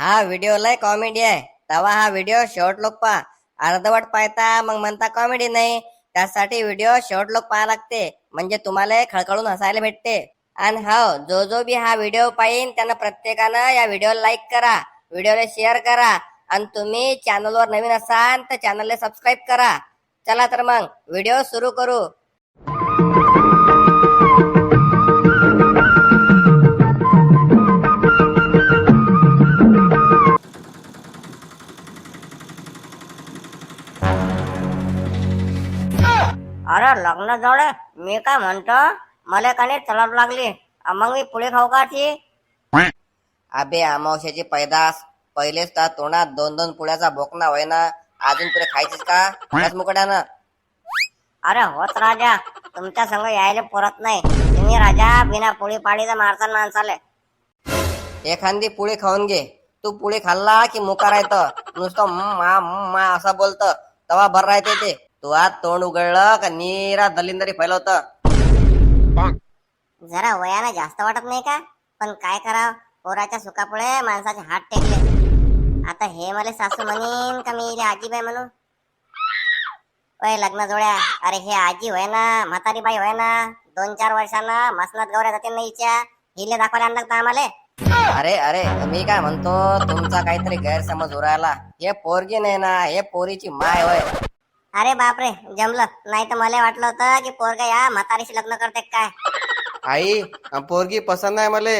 हा व्हिडिओ लय कॉमेडी आहे. तवा हा व्हिडिओ शेवट लोक पहा. अर्धवट पाहता मग म्हणता कॉमेडी नाही. त्यासाठी व्हिडिओ शेवट लोक पाहा लागते. म्हणजे तुम्हाला खळखळून हसायला भेटते. आणि हो जो जो बी हा व्हिडिओ पाहिन त्यानं प्रत्येकानं या व्हिडिओला लाईक करा. व्हिडिओला शेअर करा. आणि तुम्ही चॅनलवर नवीन असाल तर चॅनलला सबस्क्राईब करा. चला तर मग व्हिडिओ सुरू करू. अरे लग्न जवळ मी काय म्हणतो? मला का नाही तलब लागली. मग मी पुढे खाऊ का ती? अबे अमावश्याची पैदास. पहिलेच तर तोंडात दोन दोन पुळ्याचा बोकना होईना. अजून पुढे खायचीच का? मुकड्यानं अरे होत राजा. तुमच्या संग यायला पुरत नाही. तुम्ही राजा बिना पोळी पाडीचा मारताना माणसाले. एखादी पुळी खाऊन घे. तू पुळी खाल्ला की मुका राहत. नुसतं मा मा असं बोलत. तवा भर राहते ते. तू आज तोंड उघडलं का नीरा दलिंदरी फैलवत जरा वयानं जास्त वाटत नाही का? पण काय करावं? पोराच्या सुखापुळे माणसाचे हात टेकले. आता हे मला सासू म्हणीन का मी इले आजीबाई म्हणू ओय लग्न जोड्या. अरे हे आजी होय ना म्हातारी बाई होय ना दोन चार वर्षांना मसनात गौऱ्या जाते ना हिच्या. हिले दाखवायला आणलं का आम्हाला? अरे अरे मी काय म्हणतो? तुमचा काहीतरी गैरसमज उरायला. हे पोरगी नाही ना हे पोरीची माय होय. अरे बापरे जमलं. नाही तर मला वाटलं होतं की पोरगा या म्हातारीशी लग्न करते काय? आई पोरगी पसंत आहे मले.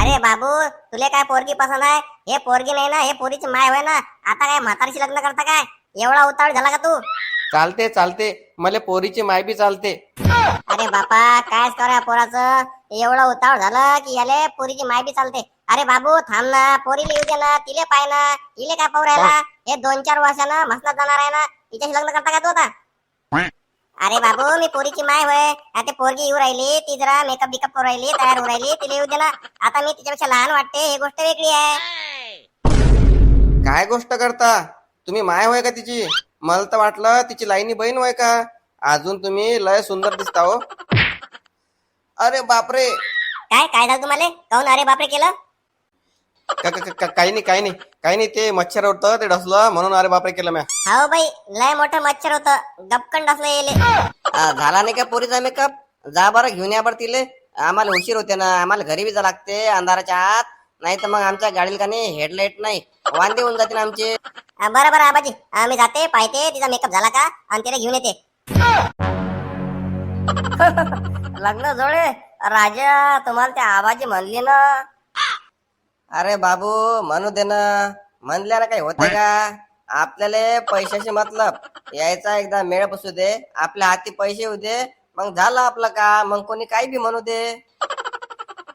अरे बाबू तुले काय पोरगी पसंत आहे? हे पोरगी नाही ना हे पोरीची माय होय ना. आता काय म्हातारीशी लग्न करता काय? एवढा उतावळ झाला का तू? चालते चालते. मले पोरीची माय बी चालते. अरे बापा काय करा पोराचं? एवढं उतावळ झालं की याले पोरीची माय बी चालते. अरे बाबू थांब ना. पोरीला येऊ दे ना. तिले पाय ना. तिले काय पाहू राहिला? हे. दोन चार वर्षानं मसनात जाणार आहे ना. तिच्याशी लग्न करता का तू आता? अरे बाबू मी पोरीची माय होय. आता पोरगी येऊ राहिली ती जरा मेकअप बिकअप करू राहिली तयार होऊ राहिली तिला येऊ दे ना. आता मी तिच्यापेक्षा लहान वाटते ही गोष्ट वेगळी आहे. काय गोष्ट करता? तुम्ही माय होय का तिची? मला तर वाटलं तिची लाईनी बहीण होय का? अजून तुम्ही लय सुंदर दिसता हो. अरे बापरे. काय काय झालं तुम्हाला? काऊन अरे बापरे केलं? काही नाही काही नाही. काही नाही ते मच्छर होतं ते डसलं म्हणून अरे बापरे केलं म्या. हो बाई लय मोठं मच्छर होतं. गपकन डसलं येले आ, झाला नाही का पोरीचा मेकअप जा बरं घेऊन या बरं तिले. आम्हाला उशीर होते ना आम्हाला घरी बी जा लागते अंधाराच्या आत. नाही तर मग आमच्या गाडीला का नाही हेडलाईट नाही. वांदे होऊन जातील आमचे. अं, बरं बरं आबाजी. मी जाते पाहते तिचा मेकअप झाला का? आणि तिला घेऊन येते. लग्न जोडे. राजा तुम्हाला त्या आबाजी म्हणली ना अरे बाबू म्हणू दे ना. काही होते का? आपल्याला पैशाशी मतलब. यायचा एकदा मेळ बसू दे. आपल्या हाती पैसे येऊ दे. मग झालं आपलं का मग कोणी काही बी म्हणू दे.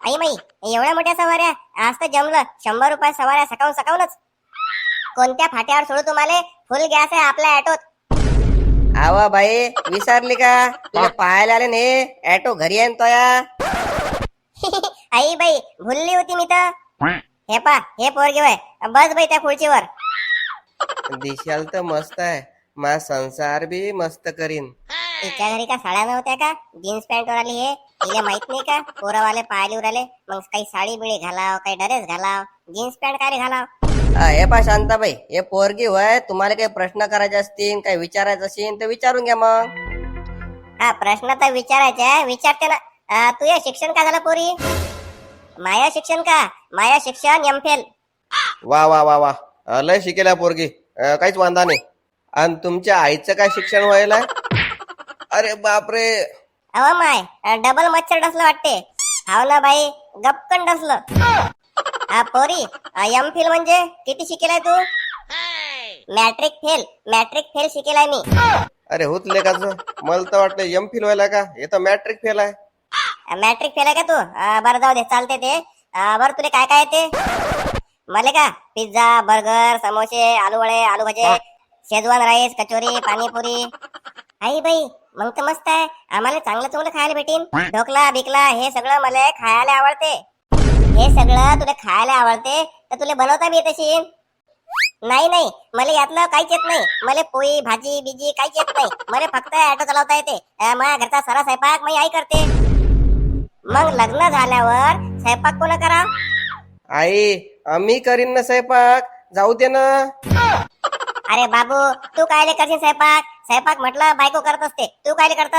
आई माई एवढ्या मोठ्या सवाऱ्या. आज तर जमलं. शंभर रुपये सवाऱ्या सकाळून सकाळूनच. कोणत्या फाट्यावर सोडू तुम्हाला? फुल गॅस आहे आपल्या ऑटोत आवा बाई विसरली का? तुला पाहायला आले ने. ऍटो घरी आहे ना तोया आई बाई भुलली होती मी तर. हे पा हे पोरगी वय. बस बाई त्या खुर्चीवर. दिशाल तर मस्त आहे. मा संसार बी मस्त करीन. तिच्या घरी का साड्या नव्हत्या का? जीन्स पॅन्ट वर आली हे. तिला माहीत नाही का? पोरावाले पाहिले उराले मग काही साडी बिडी घालाव काही ड्रेस घालाव. जीन्स पॅन्ट काय घालाव? हा, हे पा शांताबाई. हे पोरगी होय तुम्हाला काही प्रश्न करायचे असतील काही विचारायचं असेल तर विचारून घ्या मग. हा प्रश्न तर विचारायचे आहे, विचारते ना. अं, तू हे शिक्षण का झालं पोरी? माया शिक्षण का? माया शिक्षण एम फेल वा वा वा वा. अं, लय शिकेल्या पोरगी. अं, काहीच वांधा नाही. आणि तुमच्या आईचं काय शिक्षण व्हायला? अरे बापरे. अव माय डबल मच्छर डसलं वाटते. हाव ना बाई गपकन डसलं हा पोरी एम फेल म्हणजे किती शिकेलाय तू? मॅट्रिक फेल मॅट्रिक फेल शिकेलाय मी. अरे होत लेखाचं. मला तर वाटलं एम फिल व्हायला का? हे तर मॅट्रिक फेल आहे. मॅट्रिक फेल आहे का तू? बरं जाऊ दे चालते ते. बरं तुला काय काय येते मला का? पिझ्झा बर्गर समोसे आलू वडे आलू भजे शेजवान राईस कचोरी पाणीपुरी. आई बाई मग तर मस्त आहे. आम्हाला चांगलं चांगलं खायला भेटीन. ढोकला बिकला हे सगळं मला खायला आवडते. हे सगळं तुला खायला आवडते तर तुला बनवता येत असेल नाही नाही मला यातलं काहीच येत नाही. मला पोळी भाजी बिजी काहीच येत नाही. मला फक्त ऑटो चालवता येते. माझ्या घरचा सारा स्वयंपाक मी आई करते. मग लग्न झाल्यावर स्वयंपाक कोण करा? आई मी करीन ना स्वयंपाक. जाऊ दे ना. अरे बाबू तू कायले करशील स्वयंपाक? स्वयंपाक म्हटलं बायको करत असते. तू कायले करत?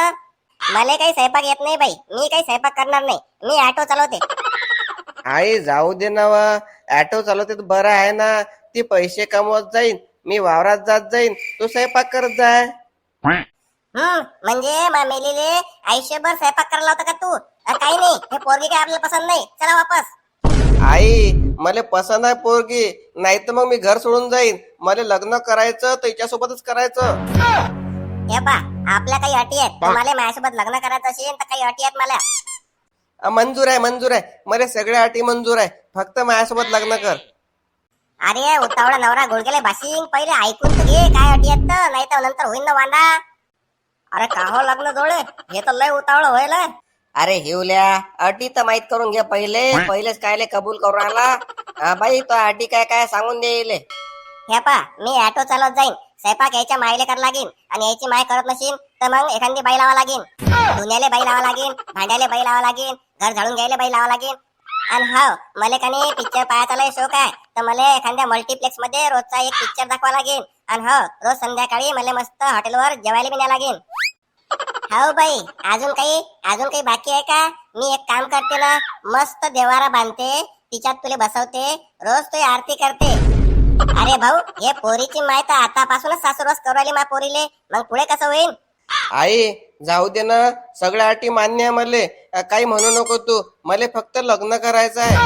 मला काही स्वयंपाक येत नाही बाई. मी काही स्वयंपाक करणार नाही. मी ऑटो चालवते. आई जाऊ दे ना वा. ऑटो चालवते तर बरं आहे ना. ती पैसे कमवत जाईन. मी वावरात जात जाईन. तू स्वयंपाक करत जाय हम्म म्हणजे मा मेलेले आयुष्यभर स्वयंपाक करायला होता का तू? अ, काही नाही हे पोरगी काय आपल्याला पसंत नाही. चला वापस. आई मला पसंत आहे पोरगी. नाही तर मग मी घर सोडून जाईन. मला लग्न करायचं तर हिच्यासोबतच करायचं. हे पा आपल्या काही अटी आहेत. तुम्हाला माझ्यासोबत लग्न करायचं असेल तर काही अटी आहेत मला. अ, मंजूर आहे मंजूर आहे. मला सगळ्या अटी मंजूर आहे. फक्त माझ्यासोबत लग्न कर. अरे उतावळा नवरा गुडगेले भाशिंग पहिले ऐकून तर घे काय अटी आहेत तर. नाही तर नंतर होईन ना वांदा. अरे का हो लग्न जोडे हे तर लय उतावळ होईल हं. अरे हिवल्या अटी तर माहीत करून घे पहिले. पहिलेच कायले कबूल करून आला हा, बाई तो अटी काय काय सांगून देईल. हे पा मी ऑटो चालवत जाईन. स्वयंपाक यायच्या माईले कर लागेन. आणि यायची माय करत नशीन तर मग एखादी बाई लावा लागेन. धुण्याले बाई लावा लागेन भांड्याले बाई लावा लागेन घर झाडून घ्यायला बाई लावा लागेन. आणि हा मला कानी पिक्चर पाहायचा लय शौक आहे. तर मला एखाद्या मल्टीप्लेक्समध्ये रोजचा एक पिक्चर दाखवा लागेल आणि हो रोज संध्याकाळी मला मस्त हॉटेलवर जेवायला बी न्या लागेल हो बाई अजून काही अजून काही बाकी आहे का? मी एक काम करते ना मस्त देवारा बांधते तिच्यात तुले बसवते रोज तुझी आरती करते. अरे भाऊ हे पोरीची माय तर आतापासूनच सासूरवास करू राहिली मा पोरीले. मग पुढे कसं होईल आई जाऊ दे ना सगळ्या अटी मान्य आहे मले. अ, काही म्हणू नको तू मला फक्त लग्न करायचं आहे.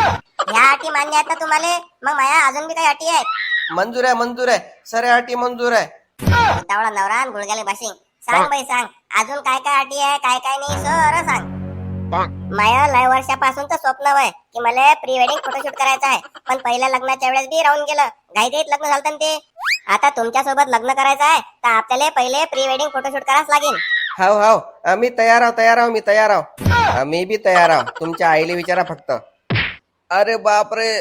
ह्या अटी मान्य आहेत ना तुम्हाला? मग माया अजून बी काही अटी आहेत? मंजूर आहे मंजूर आहे. सऱ्या अटी मंजूर आहे. उतावळा नवरा आणि गुडघ्याले बाशिंग. सांग बाई सांग. अजून काय काय अटी आहे काय काय नाही सर सांग. माया लय वर्षापासून तर स्वप्न आहे की मला प्री वेडिंग फोटोशूट करायचं आहे. पण पहिल्या लग्नाच्या वेळेस बी राहून गेलं. घाईघाईत लग्न झालं ते. आता तुमच्यासोबत लग्न करायचं आहे तर आपल्याला पहिले प्री वेडिंग फोटोशूट करावंच लागेल. हाव हाव. मी तयार आहो तयार आहो मी तयार आहो. मी बी तयार आहो. तुमच्या आईला विचारा फक्त. अरे बापरे.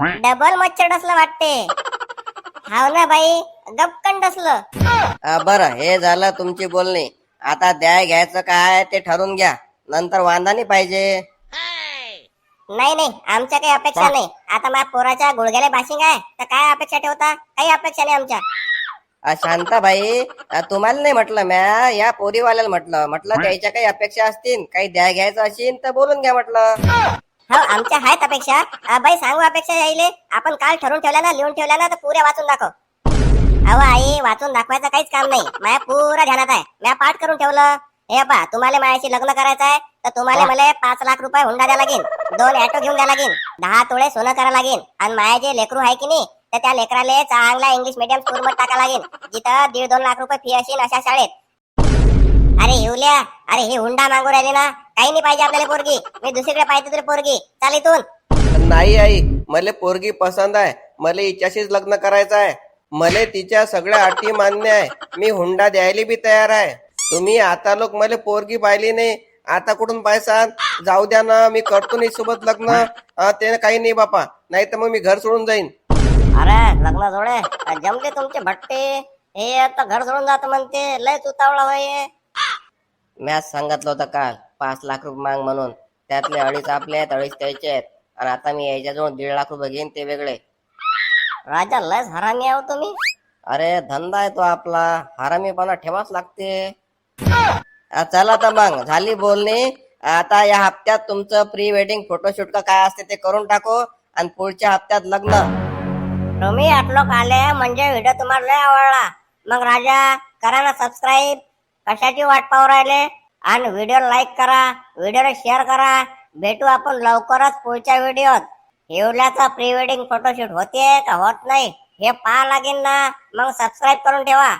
डबल मच्छर डसलं वाटते. हाव ना बाई. गपकन डसलं अ, बरं हे झालं तुमची बोलणी. आता द्याय घ्यायचं काय ते ठरून घ्या. नंतर वांदा नाही पाहिजे. नाही नाही आमच्या काही अपेक्षा नाही. आता माझ्या पोराच्या गुडघ्याला बाशिंग आहे. तर काय अपेक्षा ठेवता? काही अपेक्षा नाही आमच्या. अ, शांताबाई तुम्हाला नाही म्हटलं म्या? या पोरीवाल्याला म्हटलं. म्हटलं त्याच्या काही अपेक्षा असतील. काही द्याय घ्यायचं असेल तर बोलून घ्या म्हटलं. हो आमच्या आहेत अपेक्षा. बाई सांगू अपेक्षा यायले. आपण काल ठरवून ठेवल्या ना लिहून ठेवल्या ना तर पुऱ्या वाचून दाखव. अहो आई वाचून दाखवायचं काहीच काम नाही. माझ्या पुरा ध्यानात आहे. म्या पाठ करून ठेवलं. हे पा तुम्हाला माझ्याशी लग्न करायचं आहे तर तुम्हाला मला पाच लाख रुपये हुंडा द्या लागेल दोन ऑटो घेऊन द्या लागेल दहा तोळे सोनं करा लागेल आणि माझे जे लेकरू आहे की नाही तर त्या लेकराले चांगला इंग्लिश मिडियम स्कूल मध्ये टाका लागेल जिथं दीड दोन लाख रुपये फी असेल अशा शाळेत. अरे येऊल्या अरे हे हुंडा मागू राहिले ना. काही नाही पाहिजे आपल्याला पोरगी. मी दुसरीकडे पाहिजे तुला पोरगी. चाल इथून. नाही आई मला पोरगी पसंत आहे. मला हिच्याशीच लग्न करायचं आहे. मला तिच्या सगळ्या अटी मान्य आहे. मी हुंडा द्यायला बी तयार आहे. तुम्ही आता लोक मला पोरगी पाहिली नाही. आता कुठून पायसान जाऊ द्या ना मी करतो नाही सोबत लग्न. ते काही नाही बापा. नाही तर मग मी घर सोडून जाईन. अरे लग्न जोडे. जमले तुमचे भट्टे? हे आता घर सोडून जात म्हणते. लय तुतावळा होय मॅच सांगितलं होतं काल पाच लाख रुपये माग म्हणून. त्यातले अडीच आपले आहेत अडीच त्याचे आहेत. आणि आता मी याच्याजवळ दीड लाख रुपये घेईन ते वेगळे. राजा लयच हरामी आहो तुम्ही. अरे धंदा आहे तो आपला. हरामीपणा ठेवाच लागते. चला तर मग झाली बोलणी. आता या हप्त्यात तुमचं प्री वेडिंग फोटोशूट का काय असते ते करून टाकू आणि पुढच्या हप्त्यात लग्न. तुम्ही आटलोक आले म्हणजे व्हिडिओ तुम्हाला लय आवडला. मग राजा करा ना सबस्क्राईब कशाची वाट पाहू राहिले? आणि व्हिडिओ लाईक करा. व्हिडिओला शेअर करा. भेटू आपण लवकरच पुढच्या व्हिडिओत येवल्याचा प्री वेडिंग फोटोशूट होते का? होत नाही. हे पाहा लागेल ना. मग सबस्क्राईब करून ठेवा.